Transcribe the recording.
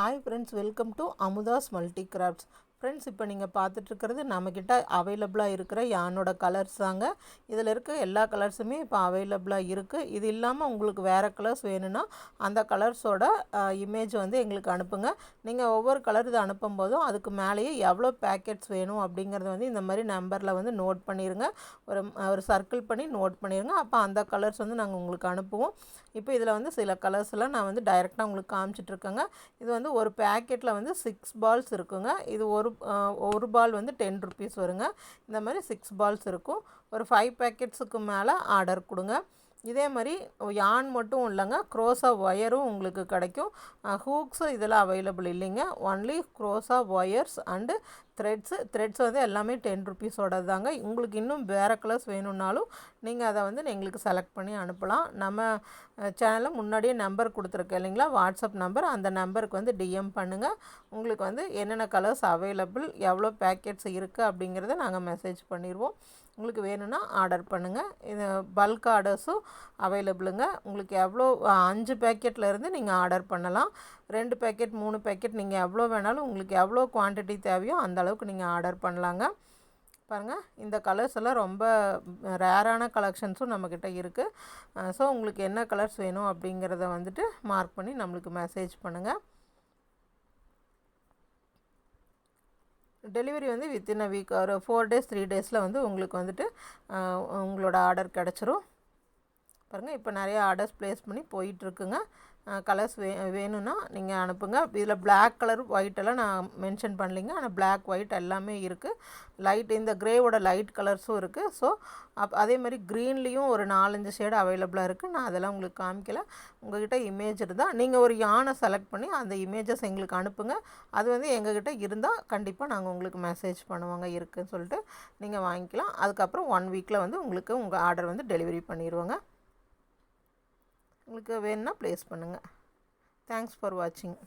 Hi friends, welcome to Amudas Multicrafts. Friends இப்போ நீங்கள் பார்த்துட்ருக்கிறது நம்மக்கிட்ட அவைலபிளாக இருக்கிற யானோட கலர்ஸ் தாங்க. இதில் இருக்க எல்லா கலர்ஸுமே இப்போ அவைலபிளாக இருக்குது இது இல்லாமல் உங்களுக்கு வேறு கலர்ஸ் வேணும்னா அந்த கலர்ஸோட இமேஜ் வந்து எங்களுக்கு அனுப்புங்க. நீங்கள் ஒவ்வொரு கலர் இது அனுப்பும் போதும் அதுக்கு மேலேயே எவ்வளோ பேக்கெட்ஸ் வேணும் அப்படிங்கிறத வந்து இந்த மாதிரி நம்பரில் வந்து நோட் பண்ணிடுங்க ஒரு ஒரு சர்க்கிள் பண்ணி நோட் பண்ணிடுங்க அப்போ அந்த கலர்ஸ் வந்து நாங்கள் உங்களுக்கு அனுப்புவோம். இப்போ இதில் வந்து சில கலர்ஸ்லாம் நான் வந்து டைரெக்டாக உங்களுக்கு காமிச்சிட்ருக்கேங்க இது வந்து ஒரு பேக்கெட்டில் வந்து சிக்ஸ் பால்ஸ் இருக்குங்க. இது ஒரு ஒரு பால் வந்து டென் ருபீஸ் வருங்க. இந்த மாதிரி சிக்ஸ் பால்ஸ் இருக்கும். ஒரு ஃபைவ் பேக்கெட்ஸுக்கு மேலே ஆர்டர் கொடுங்க. இதே மாதிரி யான் மட்டும் இல்லைங்க க்ரோஸா ஒயரும் உங்களுக்கு கிடைக்கும். ஹூக்ஸு இதெல்லாம் அவைலபிள் இல்லைங்க. ஒன்லி க்ரோஸா ஒயர்ஸ் அண்டு த்ரெட்ஸு த்ரெட்ஸ் வந்து எல்லாமே டென் ருபீஸோட தாங்க உங்களுக்கு இன்னும் வேறு கலர்ஸ் வேணும்னாலும் நீங்கள் அதை வந்து எங்களுக்கு செலக்ட் பண்ணி அனுப்பலாம். நம்ம சேனலில் முன்னாடியே நம்பர் கொடுத்துருக்கேன் இல்லைங்களா? வாட்ஸ்அப் நம்பர் அந்த நம்பருக்கு வந்து டிஎம் பண்ணுங்கள் உங்களுக்கு வந்து என்னென்ன கலர்ஸ் அவைலபிள் எவ்வளோ பேக்கெட்ஸ் இருக்குது அப்படிங்கிறத நாங்கள் மெசேஜ் பண்ணிடுவோம் உங்களுக்கு வேணும்னா ஆர்டர் பண்ணுங்கள் இது பல்க் ஆர்டர்ஸும் அவைலபிளுங்க உங்களுக்கு எவ்வளோ அஞ்சு பேக்கெட்லேருந்து நீங்கள் ஆர்டர் பண்ணலாம். ரெண்டு பேக்கெட் மூணு பேக்கெட் நீங்கள் எவ்வளோ வேணாலும் உங்களுக்கு எவ்வளோ குவான்டிட்டி தேவையோ அந்த அளவுக்கு நீங்கள் ஆர்டர் பண்ணலாங்க. பாருங்கள் இந்த கலர்ஸ் எல்லாம் ரொம்ப ரேரான கலெக்ஷன்ஸும் நம்மக்கிட்ட இருக்குது ஸோ உங்களுக்கு என்ன கலர்ஸ் வேணும் அப்படிங்கிறத வந்துட்டு மார்க் பண்ணி நம்மளுக்கு மெசேஜ் பண்ணுங்கள் டெலிவரி வந்து வித்தின் அ வீக் ஒரு ஃபோர் டேஸ் த்ரீ டேஸில் வந்து உங்களுக்கு வந்துட்டு உங்களோட ஆர்டர் கிடச்சிரும். பாருங்கள் இப்போ நிறைய ஆர்டர்ஸ் ப்ளேஸ் பண்ணி போயிட்டுருக்குங்க கலர்ஸ் வே வேணும்னா நீங்கள் அனுப்புங்க. இதில் பிளாக் கலர் ஒயிட்டெல்லாம் நான் மென்ஷன் பண்ணலிங்க. ஆனால் பிளாக் ஒயிட் எல்லாமே இருக்குது லைட் இந்த க்ரேவோட லைட் கலர்ஸும் இருக்குது ஸோ அப் அதே மாதிரி க்ரீன்லேயும் ஒரு நாலஞ்சு ஷேடு அவைலபிளாக இருக்குது நான் அதெல்லாம் உங்களுக்கு காமிக்கல. உங்கள்கிட்ட இமேஜ் இருந்தால் நீங்கள் ஒரு யானை செலக்ட் பண்ணி அந்த இமேஜஸ் எங்களுக்கு அனுப்புங்க. அது வந்து எங்ககிட்ட இருந்தால் கண்டிப்பாக நாங்கள் உங்களுக்கு மெசேஜ் பண்ணுவோங்க. இருக்குதுன்னு சொல்லிட்டு நீங்கள் வாங்கிக்கலாம். அதுக்கப்புறம் ஒன் வீக்கில் வந்து உங்களுக்கு உங்கள் ஆர்டர் வந்து டெலிவரி பண்ணிடுவோங்க உங்களுக்கு வேணுன்னா ப்ளேஸ் பண்ணுங்கள் தேங்க்ஸ் ஃபார் வாட்சிங்